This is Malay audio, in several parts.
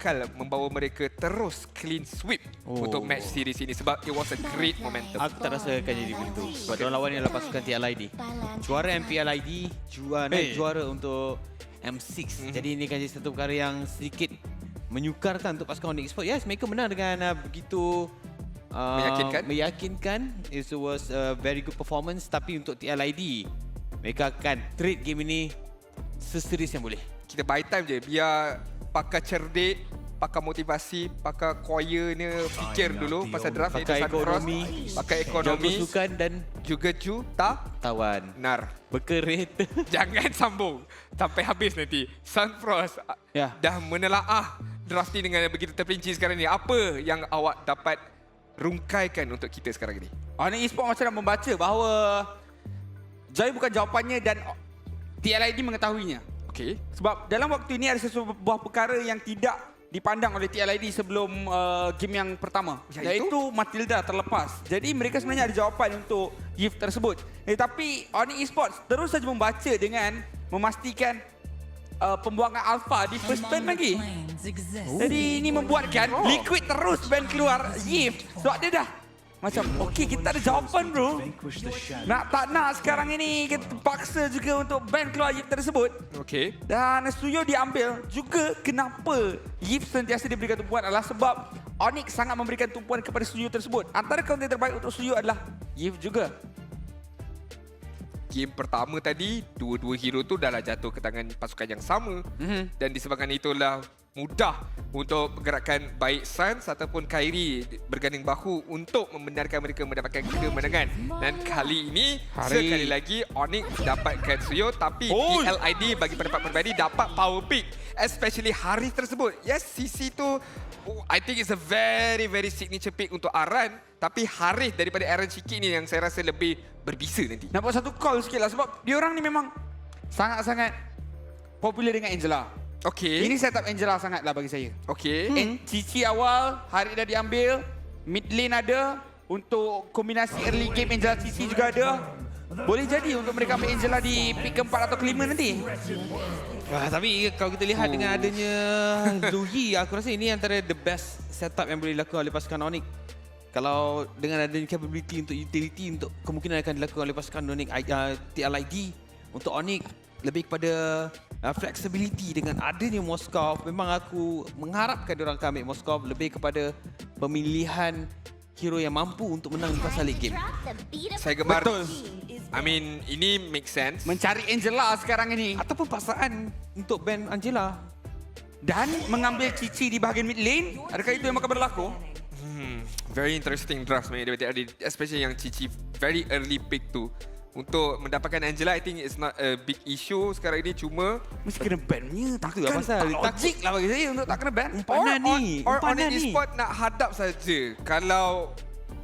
bakal membawa mereka terus clean sweep Oh. untuk match series ini sebab it was a great momentum. Aku tak rasa akan jadi begitu. Sebab diorang lawan ialah pasukan TLID. Juara MPLID, juara naik Eh. juara untuk M6. Mhm. Jadi ini akan jadi satu perkara yang sedikit menyukarkan untuk pasukan Onyx Sport. Yes, mereka menang dengan uh, begitu uh, Meyakinkan. Meyakinkan. It was a very good performance. Tapi untuk TLID, mereka akan trade game ini seserius yang boleh. Kita buy time je biar pakar cerdik, pakar motivasi, pakar choir ni fikir dulu pasal draft Pakar iaitu ekonomi, pakar Jago ekonomi, sukan dan juga cu tak tawan. nar. Berkerit. Jangan sambung sampai habis nanti. Sunfrost Ya. dah menelaah draft ni dengan begitu terperinci sekarang ni. Apa yang awak dapat rungkaikan untuk kita sekarang ni? Onyx Esports macam nak membaca bahawa Joy bukan jawapannya dan TLID mengetahuinya. Okey. Sebab dalam waktu ini ada sesuatu perkara yang tidak dipandang oleh TLID sebelum uh, game yang pertama. Iaitu? Iaitu Matilda terlepas. Jadi mereka sebenarnya ada jawapan untuk gift tersebut. Eh, tapi Onyx Esports terus saja membaca dengan memastikan uh, pembuangan alpha di first ban lagi. Jadi ini membuatkan. Liquid terus ban keluar gift. Sebab dia dah macam okey kita ada jawapan bro. Nak tak nak sekarang ini kita terpaksa juga untuk ban keluar gift tersebut. Okey. Dan Suyo diambil juga kenapa Yip sentiasa diberikan tumpuan adalah sebab Onyx sangat memberikan tumpuan kepada Suyo tersebut. Antara counter terbaik untuk Suyo adalah Yip juga. Game pertama tadi, dua-dua hero tu dah lah jatuh ke tangan pasukan yang sama. Mhm. Dan disebabkan itulah mudah untuk pergerakan baik Suns ataupun Kyrie berganding bahu untuk membenarkan mereka mendapatkan kemenangan. Dan kali ini, Hari- sekali lagi Onyx dapatkan Suyo tapi Oh. TLID bagi pendapat peribadi dapat power pick. Especially hari tersebut. Yes, CC tu I think it's a very very signature pick untuk Aran. Tapi Harith daripada Aaron Shiki ni yang saya rasa lebih berbisa nanti. Nak buat satu call sikit lah sebab diorang ni memang sangat-sangat popular dengan Angela. Okay. Ini setup Angela sangat lah bagi saya. Okay. Hmm. Cici awal, hari dah diambil. Mid lane ada. Untuk kombinasi early game Angela Cici juga ada. Boleh jadi untuk mereka ambil Angela di pick keempat atau kelima nanti. Wah, tapi kalau kita lihat dengan adanya Luhi, aku rasa ini antara the best setup yang boleh dilakukan oleh pasukan Onyx. Kalau dengan adanya capability untuk utility untuk kemungkinan akan dilakukan oleh pasukan Onyx uh, TLID untuk Onyx lebih kepada uh, flexibility dengan adanya Moskov memang aku mengharapkan diorang akan ambil Moskov lebih kepada pemilihan hero yang mampu untuk menang di fasa late game. Saya gemar. Betul. I mean, ini make sense. Mencari Angela sekarang ini. Ataupun paksaan untuk ban Angela. Dan mengambil Cici di bahagian mid lane. Adakah itu yang akan berlaku? Hmm, very interesting draft sebenarnya daripada. Especially yang Cici very early pick tu. Untuk mendapatkan Angela, I think it's not a big issue sekarang ini. Cuma Mesti kena ban-nya. Takkan Itulah pasal. tak logik lah bagi saya untuk tak kena ban. Umpanan or, ni, Or, or on ni. e-sport nak hadap saja. Kalau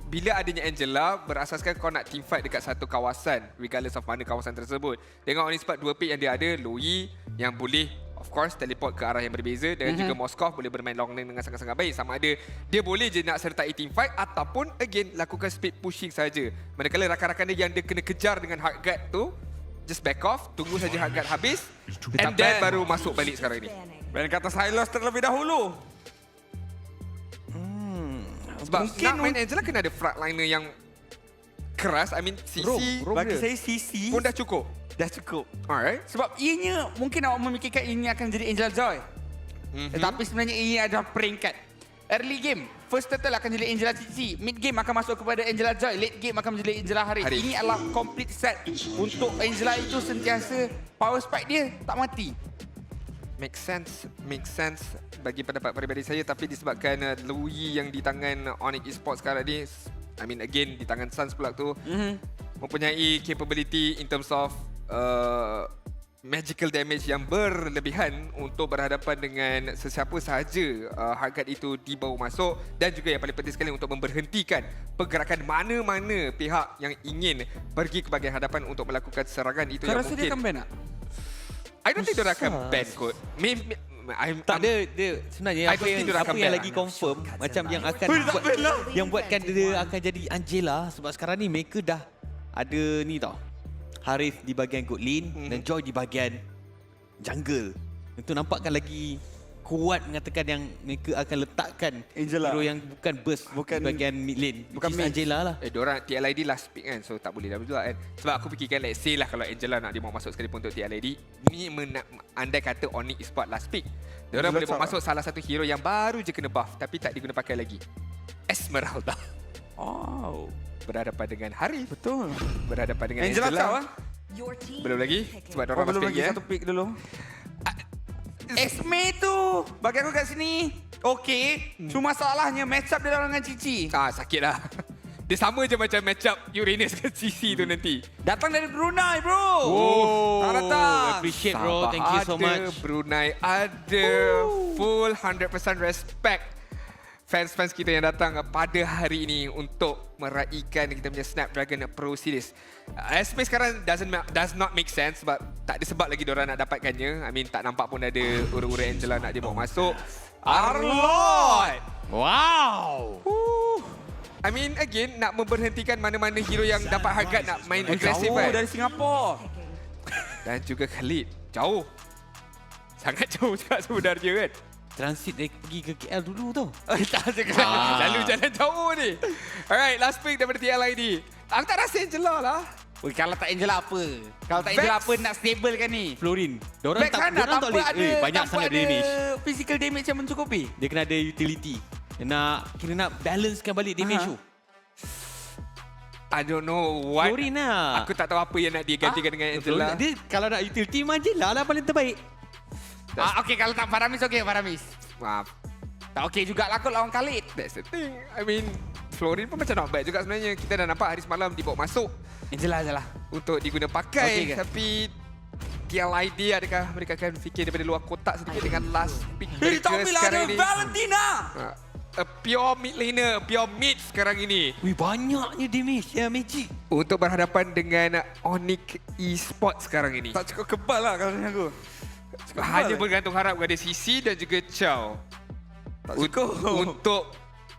bila adanya Angela, berasaskan kau nak team fight dekat satu kawasan, regardless of mana kawasan tersebut. Dengan on e-sport, dua pick yang dia ada, Louis yang boleh of course teleport ke arah yang berbeza dan Mhm. juga Moskov boleh bermain long lane dengan sangat-sangat baik. Sama ada dia boleh je nak sertai team fight ataupun again lakukan speed pushing saja. Manakala rakan-rakan dia yang dia kena kejar dengan hard guard tu, just back off, tunggu saja hard guard habis and then baru masuk balik sekarang ini. Ban kata Silas terlebih dahulu. Sebab Mungkin nak main Angela kena ada frontliner yang keras. I mean CC Bagi dia. saya CC pun dah cukup. Dah cukup. Alright. Sebab ianya mungkin awak memikirkan ini akan jadi Angel Joy. Mm-hmm. Tetapi sebenarnya ia adalah peringkat. Early game, first turtle akan jadi Angela Cici. Mid game akan masuk kepada Angela Joy. Late game akan menjadi Angela Haris. Haris. Ini adalah complete set untuk Angela itu sentiasa power spike dia tak mati. Make sense, make sense bagi pendapat peribadi saya tapi disebabkan uh, Louis yang di tangan Onyx Esports sekarang ni I mean again di tangan Suns pula tu Mhm. mempunyai capability in terms of uh, magical damage yang berlebihan untuk berhadapan dengan sesiapa sahaja uh, guard itu dibawa masuk dan juga yang paling penting sekali untuk memberhentikan pergerakan mana-mana pihak yang ingin pergi ke bahagian hadapan untuk melakukan serangan itu Kau yang rasa mungkin dia akan ban tak? I don't think dia akan ban kot. Maybe, I'm, Tak I'm- ada dia sebenarnya I apa yang dia apa akan yang ban. lagi confirm macam yang akan buat lah. yang buatkan dia akan jadi Angela sebab sekarang ni mereka dah ada ni tau. Harith di bahagian good lane Mhm. dan Joy di bahagian jungle. Itu nampakkan lagi kuat mengatakan yang mereka akan letakkan Angela. hero yang bukan burst Bukan- bukan bahagian mid lane. bukan Which is mid. Angela lah. Eh, diorang TLID last pick kan. So, tak boleh dah juga kan. Sebab aku fikirkan, let's say lah kalau Angela nak dia mau masuk sekalipun untuk TLID. Ni mena- andai kata Onyx Esport last pick. Diorang boleh bawa masuk salah satu hero yang baru je kena buff. Tapi tak diguna pakai lagi. Esmeralda. Oh, Berhadapan dengan Haris. betul. Berhadapan dengan Angela Angela. kau ah? Belum lagi. Sebab Oh, diorang belum masuk lagi lagi satu eh. pick dulu. Esme tu bagi aku kat sini okey. Cuma masalahnya match up dia lawan dengan Cici. Ah, sakit lah. Dia sama je macam match up Uranus ke CC tu nanti. Datang dari Brunei, bro. Oh. Tak datang. Appreciate bro. Thank you so ada, much. Brunei ada. Full 100% respect. Fans-fans kita yang datang pada hari ini untuk meraihkan kita punya Snapdragon Pro Series. Uh, Esme sekarang doesn't does not make sense sebab tak ada sebab lagi diorang nak dapatkannya. I mean tak nampak pun ada ura-ura Angela nak dia bawa masuk. Arlot! Wow. I mean again nak memberhentikan mana-mana hero yang dapat harga nak main Eh, agresif jauh kan. dari Singapura. Dan juga Khalid. Jauh. Sangat jauh juga sebenarnya kan. Transit dari pergi ke KL dulu tau. Oh, tak cakap. Ah. Lalu jalan jauh ni. Alright, last pick daripada TLID. Aku tak rasa Angela lah. Oi, kalau tak Angela apa? Kalau tak Angela Vex. apa nak stable kan ni? Florin. Diorang Back tak, sana diorang tak boleh. ada eh, banyak sangat ada damage. physical damage yang mencukupi. Dia kena ada utility. Dia nak kira nak balancekan balik damage Aha. tu. I don't know what. Florin lah. Aku tak tahu apa yang nak dia gantikan dengan Angela. Florin, dia kalau nak utility Angela lah paling terbaik. Ah, okey kalau tak Faramis okey Faramis. Maaf. Tak okey juga lah kot lawan Khalid. That's the thing. I mean, Florin pun macam not bad juga sebenarnya. Kita dah nampak hari semalam dibawa masuk Angela je lah. untuk diguna pakai. ke? Tapi TLID adakah mereka akan fikir daripada luar kotak sedikit dengan last pick mereka bila sekarang ini? Valentina. Uh, a pure mid laner, pure mid sekarang ini. Wih banyaknya damage ya magic. Untuk berhadapan dengan Onyx Esports sekarang ini. Tak cukup kebal lah kalau aku. Cukup Hanya bergantung harap kepada Sisi dan juga Chow. Tak cukup. Untuk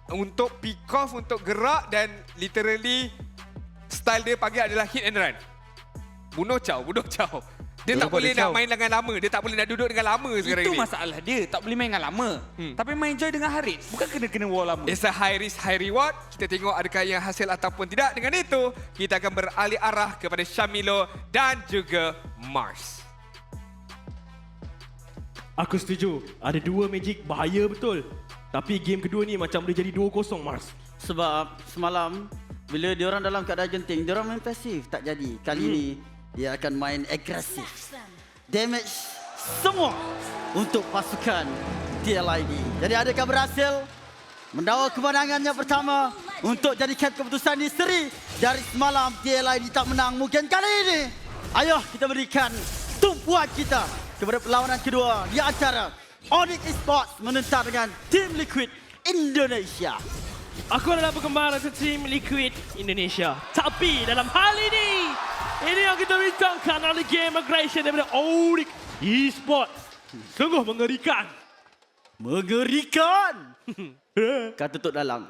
untuk pick off, untuk gerak dan literally style dia panggil adalah hit and run. Bunuh Chow, bunuh Chow. Dia Bunuh tak boleh nak Chow. main dengan lama. Dia tak boleh nak duduk dengan lama sekarang Itu ini. masalah dia. Tak boleh main dengan lama. Hmm. Tapi main joy dengan Harit. Bukan kena-kena wall lama. It's a high risk, high reward. Kita tengok adakah yang hasil ataupun tidak. Dengan itu, kita akan beralih arah kepada Shamilo dan juga Mars. Aku setuju. Ada dua Magic bahaya betul. Tapi game kedua ni macam boleh jadi 2-0 Mars. Sebab semalam bila diorang dalam keadaan genting, diorang main pasif tak jadi. Kali Hmm. ni dia akan main agresif. Damage semua untuk pasukan TLID. Jadi adakah berhasil mendawa kemenangan yang pertama untuk jadikan keputusan di seri dari semalam TLID tak menang mungkin kali ini. Ayo kita berikan tumpuan kita kepada perlawanan kedua di antara Onyx Esports menentang dengan Team Liquid Indonesia. Aku adalah perkembangan dari tim Liquid Indonesia. Tapi dalam hal ini, ini yang kita bincangkan adalah game aggression daripada Onyx Esport. Sungguh mengerikan. Mengerikan. Kata Tok Dalang.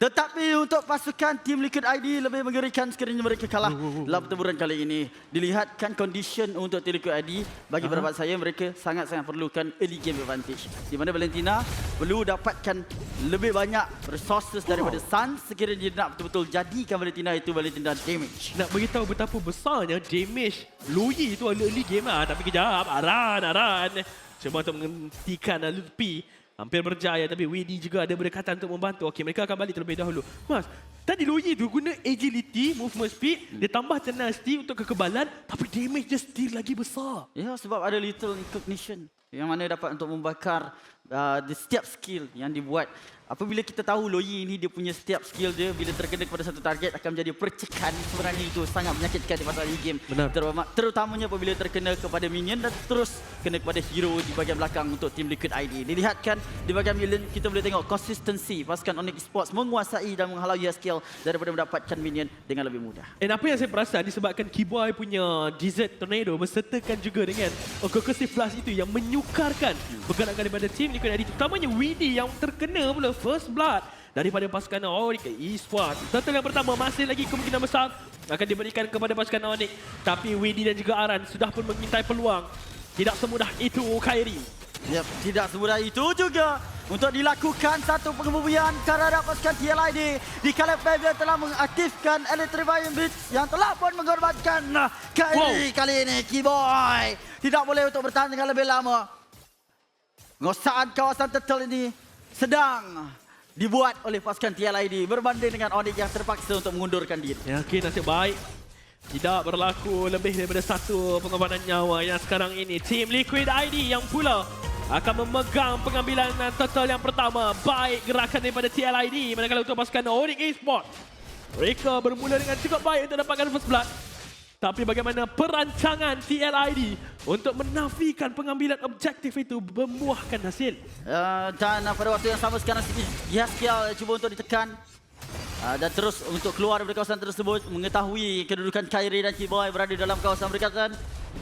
Tetapi untuk pasukan tim Liquid ID lebih mengerikan sekiranya mereka kalah dalam pertempuran kali ini. Dilihatkan condition untuk tim Liquid ID, bagi pendapat saya mereka sangat-sangat perlukan early game advantage. Di mana Valentina perlu dapatkan lebih banyak resources daripada Sun sekiranya dia nak betul-betul jadikan Valentina itu Valentina damage. Nak beritahu betapa besarnya damage Luyi itu early game lah. Tapi kejap, Aran, Aran. Cuba untuk menghentikan Lupi. Hampir berjaya tapi Widi juga ada berdekatan untuk membantu. Okey, mereka akan balik terlebih dahulu. Mas, tadi Luyi tu guna agility, movement speed, dia tambah tenacity untuk kekebalan tapi damage dia still lagi besar. Ya, sebab ada little recognition yang mana dapat untuk membakar uh, setiap skill yang dibuat. Apabila kita tahu Loyi ini dia punya setiap skill dia bila terkena kepada satu target akan menjadi percikan sebenarnya itu sangat menyakitkan di pasal game. Benar. Terutama, terutamanya apabila terkena kepada minion dan terus kena kepada hero di bahagian belakang untuk tim Liquid ID. Dilihatkan di bahagian minion kita boleh tengok consistency pasukan Onyx Esports menguasai dan menghalau skill daripada mendapatkan minion dengan lebih mudah. Dan apa yang saya perasan disebabkan Keyboy punya Desert Tornado bersertakan juga dengan Concursive Flash itu yang menyukarkan pergerakan daripada tim Liquid ID terutamanya Windy yang terkena pula first blood daripada pasukan Onyx Esports. Turtle yang pertama masih lagi kemungkinan besar akan diberikan kepada pasukan Onyx tapi Windy dan juga Aran sudah pun mengintai peluang. Tidak semudah itu Kairi. Yep, tidak semudah itu juga untuk dilakukan satu pengebumian terhadap pasukan TLID di kala Pavilion telah mengaktifkan Electrifying Blitz yang telah pun mengorbankan nah, Kyrie kali ini Keyboy tidak boleh untuk bertahan dengan lebih lama Penguasaan kawasan turtle ini sedang dibuat oleh pasukan TLID berbanding dengan Onyx yang terpaksa untuk mengundurkan diri. Yakin nasib baik. Tidak berlaku lebih daripada satu pengorbanan nyawa yang sekarang ini. Team Liquid ID yang pula akan memegang pengambilan total yang pertama. Baik gerakan daripada TLID manakala untuk pasukan Onyx Esports. Mereka bermula dengan cukup baik untuk dapatkan first blood. Tapi bagaimana perancangan TLID untuk menafikan pengambilan objektif itu membuahkan hasil. Uh, dan uh, pada waktu yang sama sekarang Yaskial cuba untuk ditekan uh, dan terus untuk keluar dari kawasan tersebut mengetahui kedudukan Kyrie dan Kiboy berada dalam kawasan berdekatan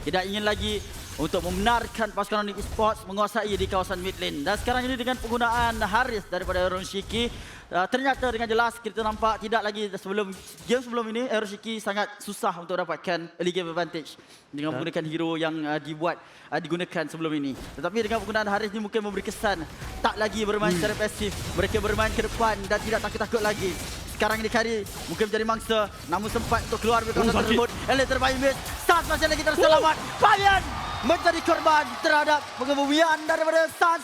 tidak ingin lagi untuk membenarkan pasukan Onyx Esports menguasai di kawasan mid lane. Dan sekarang ini dengan penggunaan Haris daripada Aaron Shiki, uh, ternyata dengan jelas kita nampak tidak lagi sebelum game sebelum ini Aaron Shiki sangat susah untuk dapatkan early game advantage dengan menggunakan hero yang uh, dibuat uh, digunakan sebelum ini. Tetapi dengan penggunaan Haris ini mungkin memberi kesan tak lagi bermain secara pasif. Mereka bermain ke depan dan tidak takut-takut lagi. Sekarang ini Kari mungkin menjadi mangsa namun sempat untuk keluar dari kawasan tersebut. Elite terbaik miss. Stars masih lagi terselamat. Fabian menjadi korban terhadap pengebumian daripada Stars.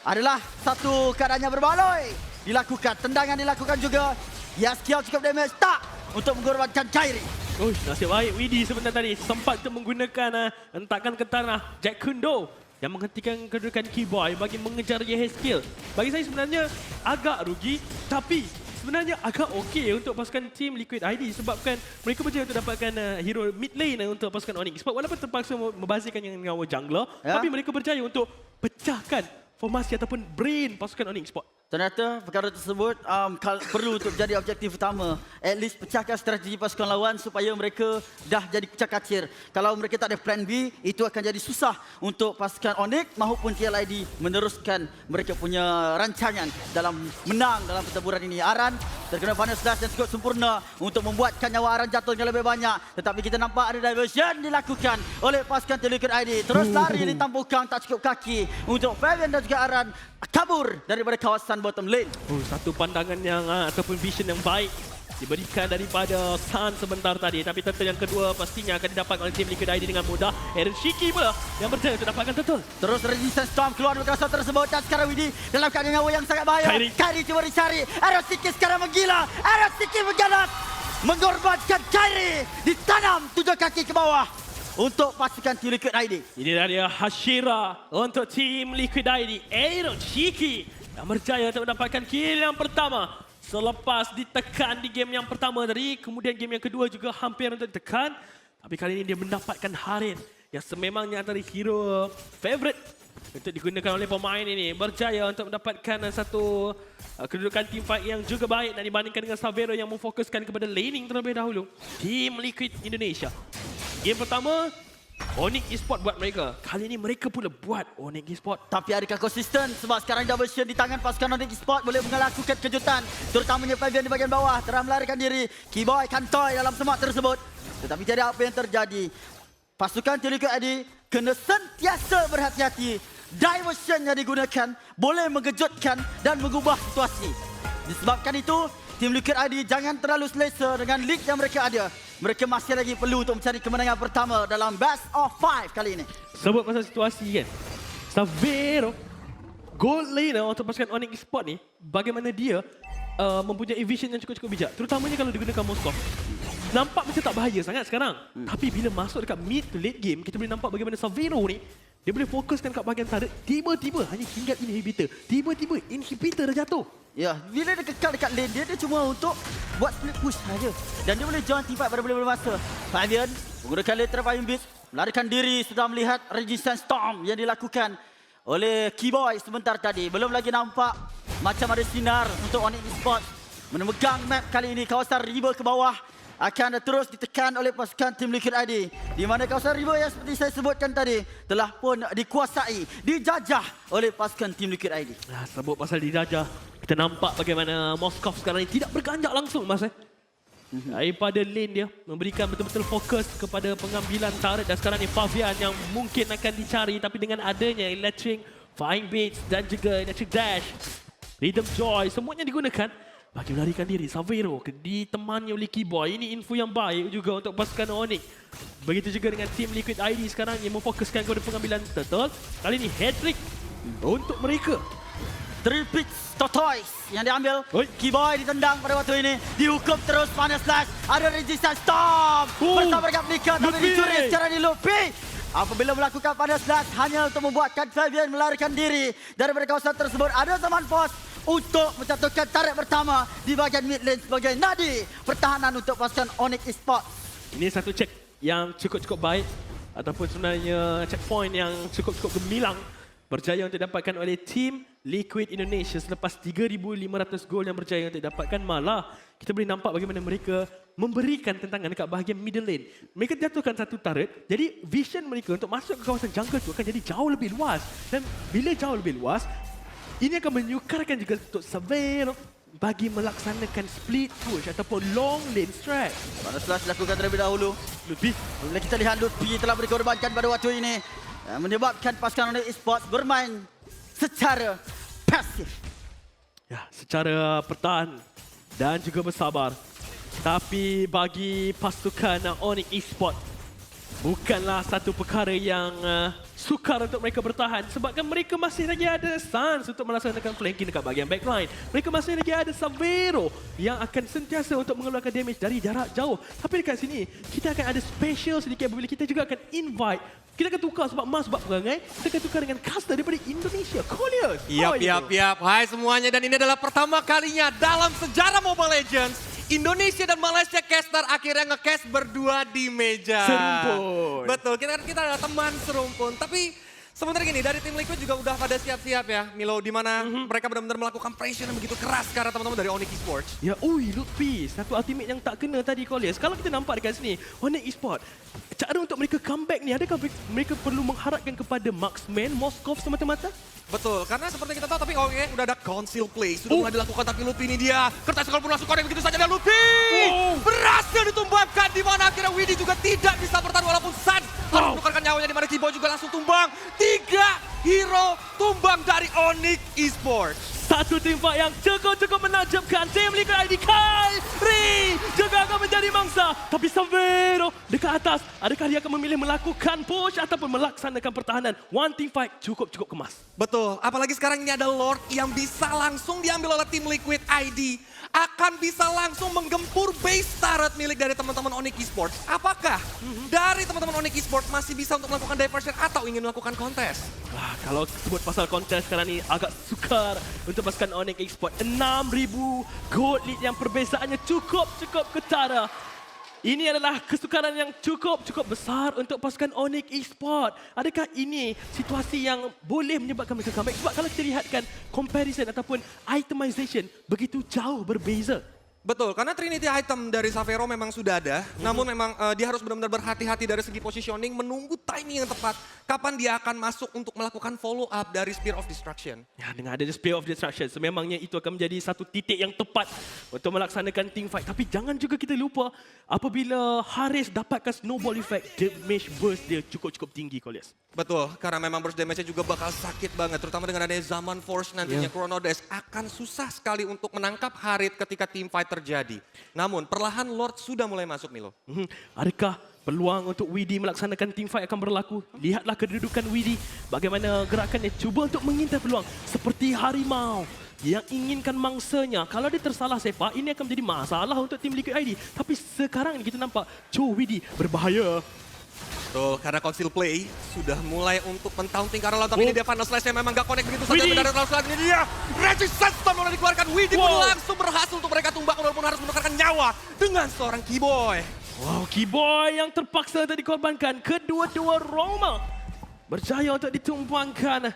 Adalah satu keadaannya berbaloi. Dilakukan. Tendangan dilakukan juga. Yaskiel cukup damage. Tak untuk mengorbankan Kyrie. Uish, nasib baik Widi sebentar tadi sempat untuk menggunakan uh, hentakan ke tanah Jack Kundo yang menghentikan kedudukan Keyboy bagi mengejar Yeheskiel. Bagi saya sebenarnya agak rugi tapi sebenarnya agak okey untuk pasukan tim Liquid ID sebabkan mereka berjaya untuk dapatkan uh, hero mid lane uh, untuk pasukan Onyx. Sebab walaupun terpaksa membazirkan yang nyawa jungler Ya. tapi mereka berjaya untuk pecahkan formasi ataupun brain pasukan Onyx Sport. Ternyata perkara tersebut um, perlu untuk menjadi objektif utama. At least pecahkan strategi pasukan lawan supaya mereka dah jadi pecah kacir. Kalau mereka tak ada plan B, itu akan jadi susah untuk pasukan Onyx maupun TLID meneruskan mereka punya rancangan dalam menang dalam pertempuran ini. Aran terkena panas dash yang cukup sempurna untuk membuatkan nyawa Aran jatuh yang lebih banyak. Tetapi kita nampak ada diversion dilakukan oleh pasukan Telecom ID. Terus lari di tampukang tak cukup kaki untuk Fabian dan juga Aran kabur daripada kawasan bottom lane. Oh, satu pandangan yang uh, ataupun vision yang baik diberikan daripada Sun sebentar tadi. Tapi turtle yang kedua pastinya akan didapatkan oleh tim Liquid ID dengan mudah. Aaron Shiki pula yang berjaya untuk dapatkan turtle. Terus resistance storm keluar dari kawasan tersebut dan sekarang Widi dalam keadaan nyawa yang sangat bahaya. Kyrie. Kyrie cuba dicari. Arosiki sekarang menggila. Arosiki mengganas. Mengorbankan Kyrie. Ditanam tujuh kaki ke bawah. Untuk pasukan Team Liquid ID. Ini dia Hashira untuk tim Liquid ID. Aaron Shiki yang berjaya untuk mendapatkan kill yang pertama. Selepas ditekan di game yang pertama tadi, kemudian game yang kedua juga hampir untuk ditekan. Tapi kali ini dia mendapatkan Harin yang sememangnya antara hero favorite untuk digunakan oleh pemain ini. Berjaya untuk mendapatkan satu uh, kedudukan team fight yang juga baik dan dibandingkan dengan Savero yang memfokuskan kepada laning terlebih dahulu. Team Liquid Indonesia. Game pertama, Onyx Esports buat mereka. Kali ini mereka pula buat Onyx Esports. Tapi adakah konsisten? Sebab sekarang double shield di tangan pasukan Onyx Sport boleh melakukan kejutan. Terutamanya Fabian di bahagian bawah. Telah melarikan diri. Keyboy kantoi dalam semak tersebut. Tetapi tiada apa yang terjadi. Pasukan Telecom ID kena sentiasa berhati-hati. Diversion yang digunakan boleh mengejutkan dan mengubah situasi. Disebabkan itu, tim Liquid ID jangan terlalu selesa dengan league yang mereka ada. Mereka masih lagi perlu untuk mencari kemenangan pertama dalam best of five kali ini. Sebut pasal situasi kan. Savero, gold laner untuk pasukan Onyx Esports ni, bagaimana dia uh, mempunyai vision yang cukup-cukup bijak. Terutamanya kalau digunakan Moskov. Nampak macam tak bahaya sangat sekarang. Hmm. Tapi bila masuk dekat mid to late game, kita boleh nampak bagaimana Savero ni, dia boleh fokuskan kat bahagian turret, tiba-tiba hanya hinggap inhibitor. Tiba-tiba inhibitor dah jatuh. Ya, bila dia kekal dekat lane dia, dia cuma untuk buat split push saja. Dan dia boleh join fight pada bila-bila masa. Fabian menggunakan lateral fire beat, melarikan diri sudah melihat resistance storm yang dilakukan oleh Keyboy sebentar tadi. Belum lagi nampak macam ada sinar untuk Onyx Esports memegang map kali ini kawasan river ke bawah akan terus ditekan oleh pasukan tim Liquid ID. Di mana kawasan river yang seperti saya sebutkan tadi telah pun dikuasai, dijajah oleh pasukan tim Liquid ID. Nah, sebut pasal dijajah. Kita nampak bagaimana Moskov sekarang ni tidak berganjak langsung, Mas. Eh. daripada lane dia memberikan betul-betul fokus kepada pengambilan turret dan sekarang ni Fabian yang mungkin akan dicari tapi dengan adanya electric flying beats dan juga electric dash rhythm joy semuanya digunakan bagi melarikan diri Savero ditemani oleh Keyboy ini info yang baik juga untuk pasukan Onyx begitu juga dengan tim Liquid ID sekarang yang memfokuskan kepada pengambilan turtle kali ini hat-trick untuk mereka Three picks Tortoise yang diambil. Oi. Keyboy ditendang pada waktu ini. Dihukum terus Panas Slash. Ada resistance Storm. Oh. Bersama dengan Flicker tapi dicuri secara di Luffy. Apabila melakukan Panas Slash hanya untuk membuatkan Fabian melarikan diri daripada kawasan tersebut. Ada zaman pos untuk menjatuhkan tarik pertama di bahagian mid lane sebagai nadi pertahanan untuk pasukan Onyx Esports. Ini satu check yang cukup-cukup baik ataupun sebenarnya checkpoint yang cukup-cukup gemilang berjaya untuk didapatkan oleh tim Liquid Indonesia selepas 3,500 gol yang berjaya untuk didapatkan malah kita boleh nampak bagaimana mereka memberikan tentangan dekat bahagian middle lane. Mereka jatuhkan satu turret, jadi vision mereka untuk masuk ke kawasan jungle tu akan jadi jauh lebih luas. Dan bila jauh lebih luas, ini akan menyukarkan juga untuk Savero bagi melaksanakan split push ataupun long lane stretch. Panas Slash dilakukan terlebih dahulu. Lebih Bila kita lihat Lutfi telah dikorbankan pada waktu ini eh, menyebabkan pasukan Onyx Esports bermain secara pasif. Ya, secara pertahan dan juga bersabar. Tapi bagi pasukan Onyx Esport bukanlah satu perkara yang uh, sukar untuk mereka bertahan sebabkan mereka masih lagi ada Sans untuk melaksanakan flanking dekat bahagian backline. Mereka masih lagi ada Savero yang akan sentiasa untuk mengeluarkan damage dari jarak jauh. Tapi dekat sini kita akan ada special sedikit apabila kita juga akan invite kita akan tukar sebab mas sebab perangai kita akan tukar dengan caster daripada Indonesia Cooliers How Yap, you, yap, yap. Hai semuanya dan ini adalah pertama kalinya dalam sejarah Mobile Legends Indonesia dan Malaysia caster akhirnya nge-cast berdua di meja. Serumpun. Betul, kita kita adalah teman serumpun. Tapi sebentar gini, dari tim Liquid juga udah pada siap-siap ya, Milo, di mana Mhm. mereka benar-benar melakukan pressure yang begitu keras karena teman-teman dari Onyx Esports. Ya, ui, Lutfi. Satu ultimate yang tak kena tadi, Colliers. Kalau kita nampak dekat sini, Warna Esport, cara untuk mereka comeback ni, adakah mereka perlu mengharapkan kepada Marksman, Moskov semata-mata? Betul, karena seperti kita tahu tapi oke udah ada conceal play sudah Oh. mulai dilakukan tapi Luffy ini dia kertas sekali pun langsung korek begitu saja dan Luffy Wow. berhasil ditumbangkan di mana akhirnya Widi juga tidak bisa bertahan walaupun San harus Wow. menukarkan nyawanya di mana Kibo juga langsung tumbang tiga hero tumbang dari Onyx Esports. Satu tim fight yang cukup-cukup menajamkan. Tim Liquid ID Kyrie juga akan menjadi mangsa. Tapi Savero dekat atas. Adakah dia akan memilih melakukan push ataupun melaksanakan pertahanan? One team fight cukup-cukup kemas. Betul, apalagi sekarang ini ada Lord yang bisa langsung diambil oleh tim Liquid ID. Akan bisa langsung menggempur base turret milik dari teman-teman Onyx Esports. Apakah dari teman-teman Onyx Esports masih bisa untuk melakukan diversion atau ingin melakukan kontes? Wah, kalau sebut pasal kontes sekarang ni agak sukar untuk pasukan Onyx Export. 6,000 gold lead yang perbezaannya cukup-cukup ketara. Ini adalah kesukaran yang cukup-cukup besar untuk pasukan Onyx Esport. Adakah ini situasi yang boleh menyebabkan mereka comeback? Sebab kalau kita lihatkan comparison ataupun itemization begitu jauh berbeza. Betul, karena Trinity item dari Savero memang sudah ada. Namun memang eh, dia harus benar-benar berhati-hati dari segi positioning, menunggu timing yang tepat. Kapan dia akan masuk untuk melakukan follow up dari Spear of Destruction. Ya, dengan adanya Spear of Destruction, sememangnya itu akan menjadi satu titik yang tepat untuk melaksanakan team fight. Tapi jangan juga kita lupa apabila Haris dapatkan snowball effect, damage burst dia cukup-cukup tinggi, Kolias. Betul, karena memang burst damage-nya juga bakal sakit banget. Terutama dengan adanya Zaman Force nantinya Chrono Dash akan susah sekali untuk menangkap Harit ketika team fight terjadi. Namun perlahan Lord sudah mulai masuk Milo. Mhm. Adakah peluang untuk Widi melaksanakan team fight akan berlaku? Lihatlah kedudukan Widi. Bagaimana gerakannya cuba untuk mengintai peluang. Seperti harimau yang inginkan mangsanya. Kalau dia tersalah sepak, ini akan menjadi masalah untuk tim Liquid ID. Tapi sekarang ni kita nampak Cho Widi berbahaya. Betul, karena conceal play sudah mulai untuk mentaunting lawan. Tapi Oh. ini dia Final Slash yang memang gak connect begitu saja. Dari Final Slash ini dia. Resistance Storm mulai dikeluarkan. Widih pun Wow. langsung berhasil untuk mereka tumbang walaupun harus menukarkan nyawa dengan seorang Keyboy. Wow, Keyboy yang terpaksa untuk dikorbankan. Kedua-dua Roma berjaya untuk ditumbangkan.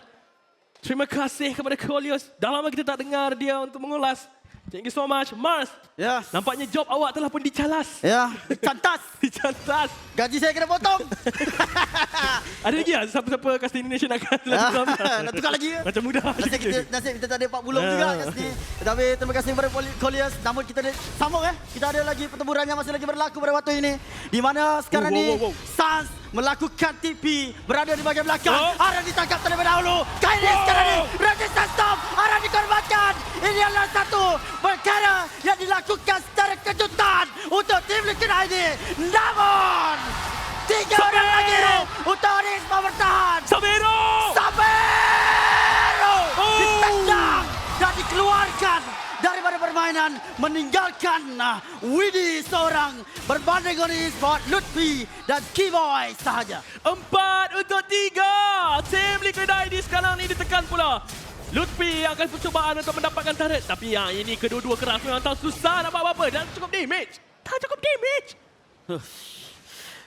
Terima kasih kepada Kolios. Dah lama kita tak dengar dia untuk mengulas. Thank you so much. Mars, Ya. nampaknya job awak telah pun dicalas. Ya, cantas. Dicalas. Gaji saya kena potong. Ada lagi tak siapa-siapa Nation akan Ah, lakukan? Nak tukar lagi ya? Macam mudah. Nasib kita, nasib kita tak ada 40 Ah. juga kat sini. Tapi terima kasih kepada Colliers. Namun kita ada sambung eh. Kita ada lagi pertempuran yang masih lagi berlaku pada waktu ini. Di mana sekarang Wow, ni wow, wow, wow. Sans melakukan TP berada di bahagian belakang. Oh. Arah ditangkap terlebih dahulu. Kyrie Wow. sekarang ni resistance stop. Arah dikorbankan. Ini adalah satu perkara yang dilakukan secara kejutan untuk tim Liquid ID. Namun tiga orang Sampai. lagi untuk Onyx mau bertahan. Sabero! Sabero Oh. ditendang dan dikeluarkan daripada permainan meninggalkan uh, Widi seorang berbanding dengan e-sport Lutfi dan Keyboy sahaja. Empat untuk tiga. Tim Liquid ID sekarang ni ditekan pula. Lutfi akan percubaan untuk mendapatkan turret. Tapi yang ini kedua-dua keras memang tahu susah nak buat apa-apa. Dan cukup damage. Tak cukup damage.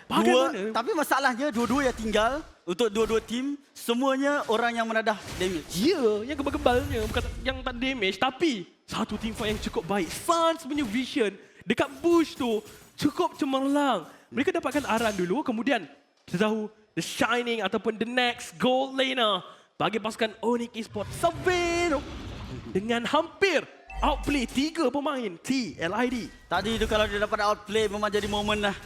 Bagaimana? tapi masalahnya dua-dua yang tinggal untuk dua-dua tim semuanya orang yang menadah damage. Ya, yang kebal-kebalnya bukan yang tak damage. Tapi satu team fight yang cukup baik. Suns punya vision dekat bush tu cukup cemerlang. Mereka dapatkan Aran dulu. Kemudian kita tahu The Shining ataupun The Next Gold Laner bagi pasukan Onyx Esports Severo dengan hampir outplay tiga pemain TLID. Tadi itu kalau dia dapat outplay memang jadi momen lah.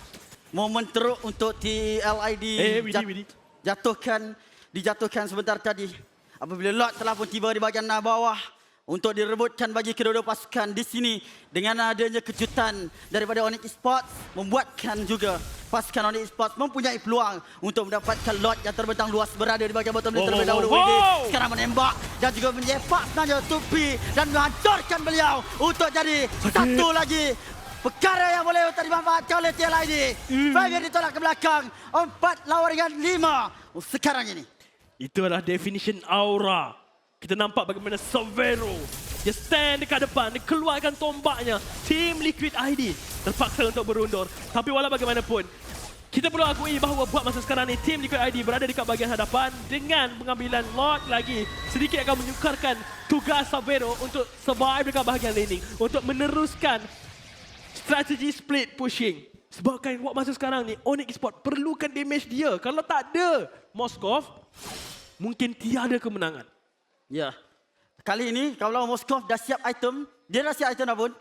Momen teruk untuk TLID Eh, Widi, Widi. jatuhkan dijatuhkan sebentar tadi. Apabila Lot telah pun tiba di bahagian bawah untuk direbutkan bagi kedua-dua pasukan di sini dengan adanya kejutan daripada Onyx Esports membuatkan juga pasukan Onyx Esports mempunyai peluang untuk mendapatkan lot yang terbentang luas berada di bahagian bottom lane terlebih dahulu Widi wow. sekarang menembak dan juga menyepak sebenarnya Tupi dan menghancurkan beliau untuk jadi satu lagi perkara yang boleh untuk dimanfaatkan oleh TLID. Hmm. Fabian ditolak ke belakang. Empat lawan dengan lima sekarang ini. Itu adalah definition aura. Kita nampak bagaimana Severo dia stand dekat depan, dia keluarkan tombaknya. Team Liquid ID terpaksa untuk berundur. Tapi walau bagaimanapun, kita perlu akui bahawa buat masa sekarang ni Team Liquid ID berada dekat bahagian hadapan dengan pengambilan lot lagi. Sedikit akan menyukarkan tugas Severo untuk survive dekat bahagian laning. Untuk meneruskan strategi split pushing. Sebabkan buat masa sekarang ni Onyx Esport perlukan damage dia. Kalau tak ada Moskov, mungkin tiada kemenangan. Ya. Kali ini kalau Moskov dah siap item, dia dah siap item dah pun.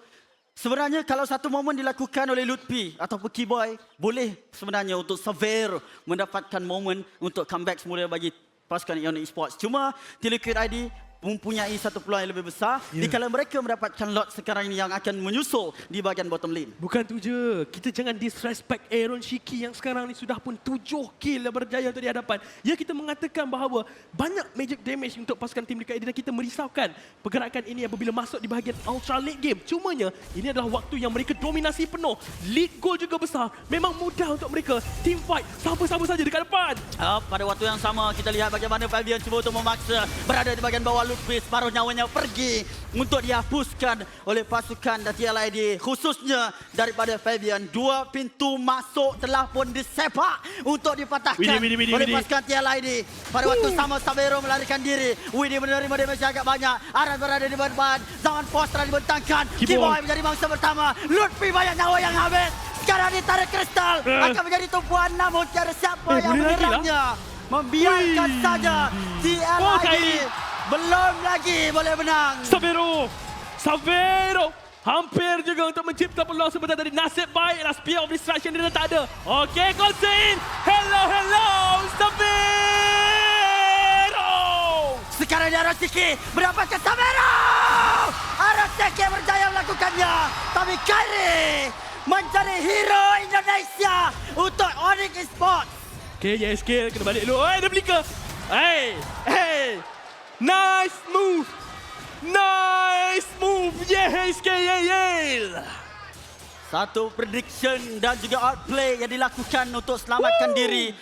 Sebenarnya kalau satu momen dilakukan oleh Lutfi ataupun Keyboy, boleh sebenarnya untuk Sever mendapatkan momen untuk comeback semula bagi pasukan Ionic Esports. Cuma Team Liquid ID mempunyai satu peluang yang lebih besar yeah. dikala mereka mendapatkan lot sekarang ini yang akan menyusul di bahagian bottom lane. Bukan tu je. Kita jangan disrespect Aaron Shiki yang sekarang ni sudah pun tujuh kill yang berjaya untuk di hadapan. Ya kita mengatakan bahawa banyak magic damage untuk pasukan tim dekat dan kita merisaukan pergerakan ini apabila masuk di bahagian ultra late game. Cumanya ini adalah waktu yang mereka dominasi penuh. Lead goal juga besar. Memang mudah untuk mereka. Team fight siapa-siapa saja dekat depan. Uh, pada waktu yang sama kita lihat bagaimana Fabian cuba untuk memaksa berada di bahagian bawah Lutfi separuh nyawanya pergi untuk dihapuskan oleh pasukan dan TLID khususnya daripada Fabian dua pintu masuk telah pun disepak untuk dipatahkan Widi, Widi, Widi, oleh Widi. pasukan TLID pada waktu sama Sabero melarikan diri Widi menerima damage agak banyak Aran berada di depan Zaman Force telah dibentangkan. Keyboy menjadi bangsa pertama Lutfi banyak nyawa yang habis sekarang ditarik kristal Eh. akan menjadi tumpuan namun tiada siapa Eh, yang lah. menyerangnya membiarkan Wih. saja TLID Oh. Belum lagi boleh menang. Savero! Savero! Hampir juga untuk mencipta peluang sebentar dari nasib baik lah Spear of Destruction dia tak ada. Okey, Colson! Hello, hello! Savero! Sekarang dia Arosiki mendapatkan Samero. Arosiki berjaya melakukannya. Tapi Kyrie menjadi hero Indonesia untuk Onyx Esports. Okey, skill. Kena balik dulu. Eh, dia blinker! Hey! Hey! Nice move! Nice move! Yes, Yale! Satu prediction dan juga outplay yang dilakukan untuk selamatkan diri.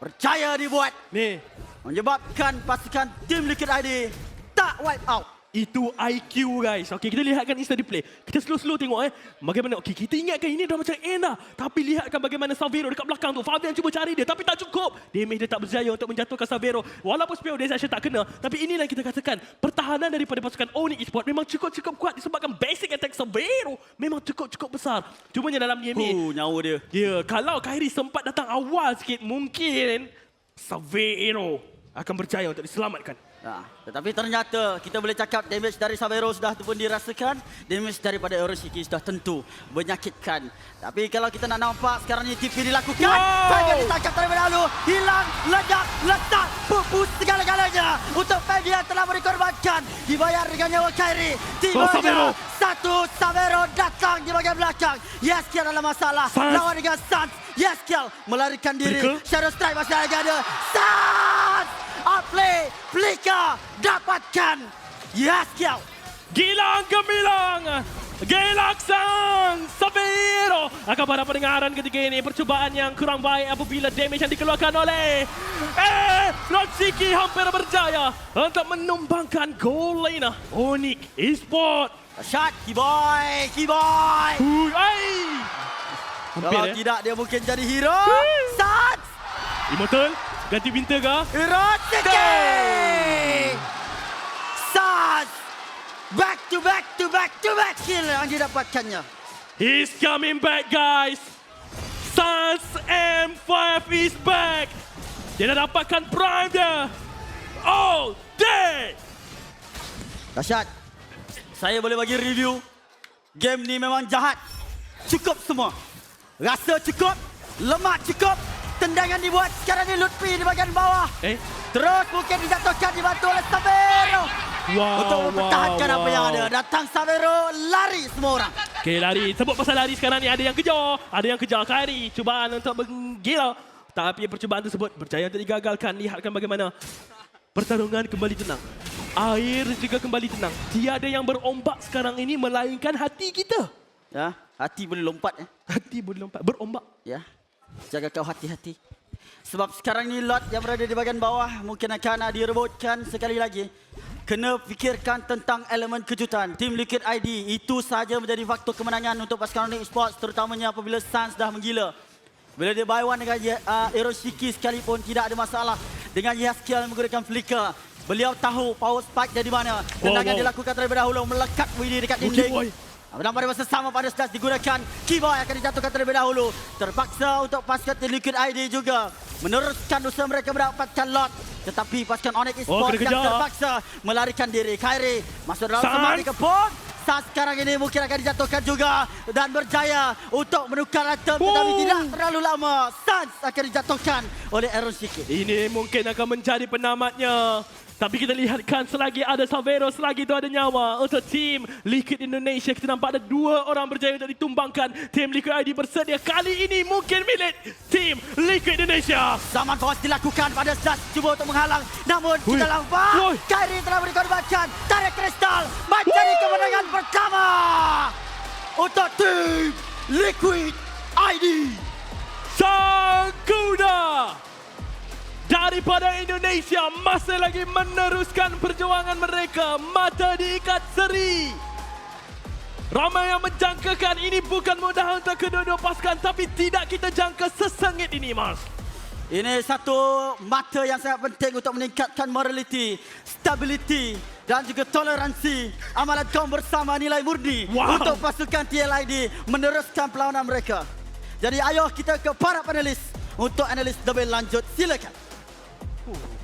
Percaya dibuat Ni, menyebabkan pasukan tim Liquid ID tak wipe out. Itu IQ guys. Okey, kita lihatkan instant replay. Kita slow-slow tengok eh. Bagaimana? Okey, kita ingatkan ini dah macam end dah. Tapi lihatkan bagaimana Savero dekat belakang tu. Fabian cuba cari dia tapi tak cukup. Damage dia tak berjaya untuk menjatuhkan Savero. Walaupun Spear of Destruction tak kena. Tapi inilah yang kita katakan. Pertahanan daripada pasukan Onyx Esports memang cukup-cukup kuat disebabkan basic attack Savero memang cukup-cukup besar. Cumanya dalam ni. Uh, nyawa dia. Ya, kalau Kyrie sempat datang awal sikit, mungkin Savero akan berjaya untuk diselamatkan. Ha, tetapi ternyata kita boleh cakap damage dari Savero sudah pun dirasakan. Damage daripada Oroshiki sudah tentu menyakitkan. Tapi kalau kita nak nampak sekarang ni TP dilakukan. Wow! Fabian ditangkap terlebih dahulu. Hilang, ledak, letak, pupus segala-galanya. Untuk Fabian telah dikorbankan. Dibayar dengan nyawa Kyrie. Oh, Savero. Tiba satu Savero datang di bahagian belakang. Yeskiel dalam masalah. Sans. Lawan dengan Sans. Yeskiel melarikan diri. Shadow Strike masih lagi ada. Sans! Outplay, Flicker dapatkan. Yeskiel. Gilang gemilang. Gelak sang Savero akan pada pendengaran ketika ini percubaan yang kurang baik apabila damage yang dikeluarkan oleh eh Rotsiki hampir berjaya untuk menumbangkan goal laner Onyx Esport. Shot, Kiboy, Kiboy. Hui, ai. Hampir Kalau eh. tidak dia mungkin jadi hero. Sans! Immortal ganti winter ke? Sans! Back to back to back to back kill yang didapatkannya. He's coming back guys. Sans M5 is back. Dia dah dapatkan prime dia. All day. Dahsyat. Saya boleh bagi review. Game ni memang jahat. Cukup semua. Rasa cukup. Lemak cukup. Tendangan dibuat. Sekarang ni Lutfi di bahagian bawah. Eh, Terus mungkin dijatuhkan dibantu oleh Savero. wow, Untuk mempertahankan wow, apa yang ada. Datang Savero. Lari semua orang. Okay, lari. Sebut pasal lari sekarang ni ada yang kejar. Ada yang kejar Kyrie. Cubaan untuk menggila. Tapi percubaan tersebut berjaya untuk digagalkan. Lihatkan bagaimana pertarungan kembali tenang. Air juga kembali tenang. Tiada yang berombak sekarang ini melainkan hati kita. Ya, hati boleh lompat ya. Hati boleh lompat. Berombak. Ya. Jaga kau hati-hati. Sebab sekarang ni lot yang berada di bahagian bawah mungkin akan direbutkan sekali lagi. Kena fikirkan tentang elemen kejutan. Tim Liquid ID itu saja menjadi faktor kemenangan untuk pasukan Onyx Esports terutamanya apabila Suns dah menggila. Bila dia buy one dengan uh, Eroshiki sekalipun tidak ada masalah. Dengan Yaskiel yang menggunakan flicker. Beliau tahu power spike dia di mana. Tendangan wow. dilakukan terlebih dahulu melekat Widi dekat Okay, dinding. boy. Dan pada masa sama pada stas digunakan Kiboy akan dijatuhkan terlebih dahulu. Terpaksa untuk pasukan Liquid ID juga. Meneruskan usaha mereka mendapatkan lot. Tetapi pasukan Onyx Oh, Esports kena yang kejar. terpaksa Melarikan diri. Kyrie masuk dalam semak dikepung Sans sekarang ini mungkin akan dijatuhkan juga Dan berjaya untuk menukar item Tetapi Oh. tidak terlalu lama. Sans akan dijatuhkan oleh Aaron Shiki Ini mungkin akan menjadi penamatnya. Tapi kita lihatkan selagi ada Savero, selagi itu ada nyawa. Untuk tim Liquid Indonesia, kita nampak ada dua orang berjaya untuk ditumbangkan. Tim Liquid ID bersedia kali ini mungkin milik tim Liquid Indonesia. Zaman bos dilakukan pada Stas cuba untuk menghalang namun Ui. kita nampak Ui. Kyrie telah dikorbankan tarik kristal menjadi kemenangan pertama untuk tim Liquid ID Sang Kuda daripada Indonesia masih lagi meneruskan perjuangan mereka. Mata diikat seri. Ramai yang menjangkakan ini bukan mudah untuk kedua-dua pasukan tapi tidak kita jangka sesengit ini, Mas. ini satu mata yang sangat penting untuk meningkatkan morality, stability dan juga toleransi amalan kaum bersama nilai murni Wow. untuk pasukan TLID meneruskan perlawanan mereka. Jadi ayo kita ke para panelis untuk analis lebih lanjut. Silakan. Ooh.